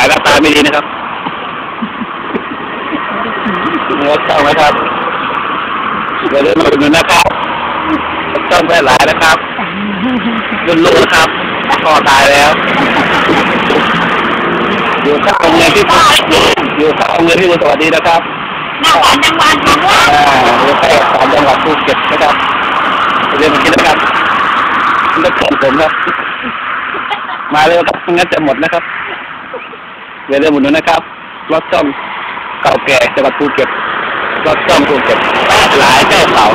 ายไม่ดีนะครับงดต้องไหมครับเดี๋ยวเดินมาอุดหนุนนะครับต้องแพร่หลายนะครับรุ่นลูกนะครับพ่อตายแล้ว อยู่ข้างโรงเรียนที่อยู่ข้างโรงเรียนที่บุญสวัสดีนะครับหน้าหวานจังหวัดของว่าอ่าอยู่ใกล้กับสามจังหวัดภูเก็ตนะครับไปเรียนมากินนะครับนี่ก็ของผมครับ มาเร็วครับไม่งั้นจะหมดนะครับ อย่าลืมหมุนนะครับรถจ้อมเก่าแก่จังหวัดภูเก็ตรถจ้อมภูเก็ตหลายเจ้าเก่า